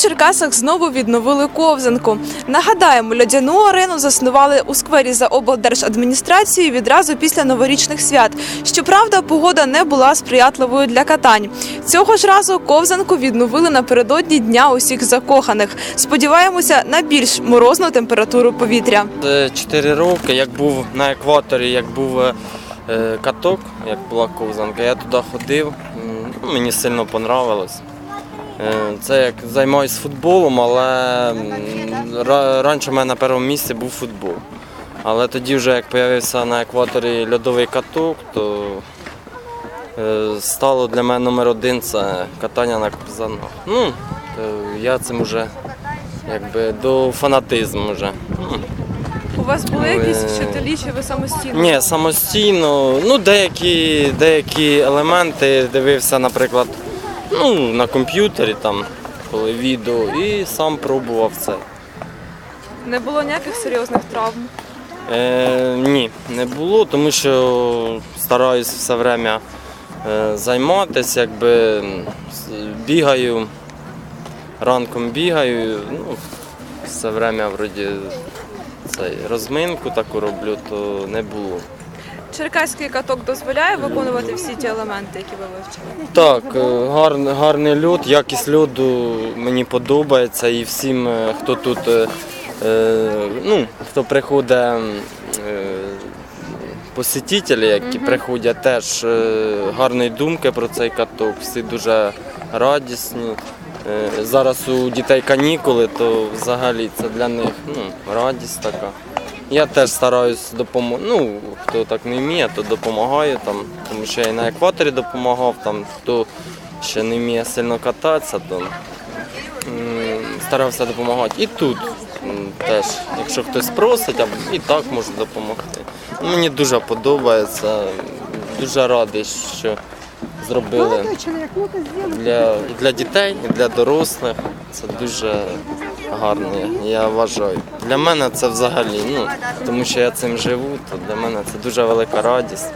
Черкасах знову відновили ковзанку. Нагадаємо, льодяну арену заснували у сквері за облдержадміністрацією відразу після новорічних свят. Щоправда, погода не була сприятливою для катань. Цього ж разу ковзанку відновили напередодні дня усіх закоханих. Сподіваємося на більш морозну температуру повітря. Це 4 роки, як був на екваторі, як був е, е, каток, як була ковзанка, я туди ходив, ну, мені сильно понравилось. Е, Це як займаюся футболом, але раніше в мене на першому місці був футбол. Але тоді вже як з'явився на екваторі льодовий каток, то е, стало для мене номер один це катання на ковзанах. Ну, я цим вже якби до фанатизму вже. У вас були якісь якісь Е, вчителі, чи ви самостійно? Ні, самостійно. Ну, деякі, деякі елементи дивився, наприклад, ну, на комп'ютері, там, коли відео, і сам пробував це. Не було ніяких серйозних травм. Е, ні, не було, тому що стараюсь все время е, займатися, якби бігаю, ранком бігаю, ну, все время вроді цей, розминку таку роблю, то не було. Черкаський каток дозволяє виконувати всі ті елементи, які ви вивчили. Так, е, гарний, гарний льод, якість льоду мені подобається і всім, е, хто тут, е, ну, хто приходить, посетителі, які приходять, теж гарні думки про цей каток, всі дуже радісні. Зараз у дітей канікули, то взагалі це для них ну, радість така. Я теж стараюсь допомогти. Ну, хто так не вміє, то допомагаю там, тому що я і на екваторі допомагав, там, хто ще не вміє сильно кататися, то старався допомагати. І тут теж, якщо хтось просить, або і так можу допомогти. Ну, Мені дуже подобається, дуже радий, що зробили сделай. для, для дітей, і для дорослих. Це дуже гарно, я вважаю. Для мене це взагалі, ну, тому що я цим живу, то для мене це дуже велика радість.